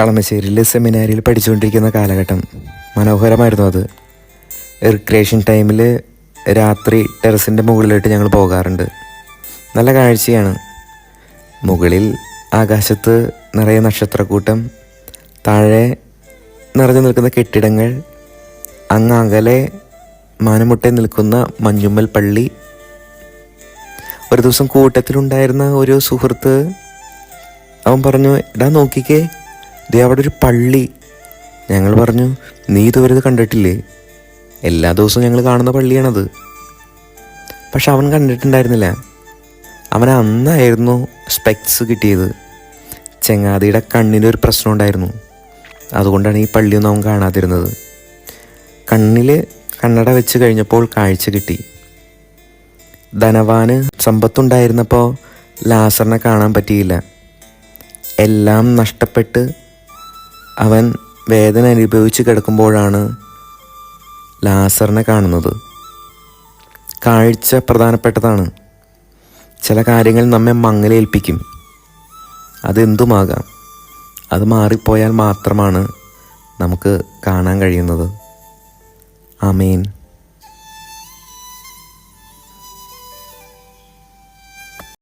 കളമശ്ശേരിയിൽ സെമിനാരിയിൽ പഠിച്ചുകൊണ്ടിരിക്കുന്ന കാലഘട്ടം. മനോഹരമായിരുന്നു അത്. റിക്രിയേഷൻ ടൈമിൽ രാത്രി ടെറസിന്റെ മുകളിലോട്ട് ഞങ്ങൾ പോകാറുണ്ട്. നല്ല കാഴ്ചയാണ്. മുകളിൽ ആകാശത്ത് നിറയെ നക്ഷത്രക്കൂട്ടം താഴെ നിറഞ്ഞു നിൽക്കുന്ന കെട്ടിടങ്ങൾ അങ്ങ് അകലെ മാനമുട്ടെ നിൽക്കുന്ന മഞ്ഞുമ്മൽ പള്ളി. ഒരു ദിവസം കൂട്ടത്തിലുണ്ടായിരുന്ന ഒരു സുഹൃത്ത് അവൻ പറഞ്ഞു എടാ നോക്കിക്കേ ദേ അവിടെ ഒരു പള്ളി. ഞങ്ങൾ പറഞ്ഞു നീ ഇതുവരെ ഇത് കണ്ടിട്ടില്ലേ? എല്ലാ ദിവസവും ഞങ്ങൾ കാണുന്ന പള്ളിയാണത്. പക്ഷെ അവൻ കണ്ടിട്ടുണ്ടായിരുന്നില്ല. അവൻ അന്നായിരുന്നു സ്പെക്സ് കിട്ടിയത്. ചെങ്ങാതിയുടെ കണ്ണിനൊരു പ്രശ്നം ഉണ്ടായിരുന്നു. അതുകൊണ്ടാണ് ഈ പള്ളിയൊന്നും അവൻ കാണാതിരുന്നത്. കണ്ണിൽ കണ്ണട വെച്ച് കഴിഞ്ഞപ്പോൾ കാഴ്ച കിട്ടി. ധനവാന് സമ്പത്തുണ്ടായിരുന്നപ്പോൾ ലാസറിനെ കാണാൻ പറ്റിയില്ല. എല്ലാം നഷ്ടപ്പെട്ട് അവൻ വേദന അനുഭവിച്ച് കിടക്കുമ്പോഴാണ് ലാസറിനെ കാണുന്നത്. കാഴ്ച പ്രധാനപ്പെട്ടതാണ്. ചില കാര്യങ്ങൾ നമ്മെ മങ്ങലേൽപ്പിക്കും. അതെന്തുമാകാം? അത് മാറിപ്പോയാൽ മാത്രമാണ് നമുക്ക് കാണാൻ കഴിയുന്നത്. ആമേൻ.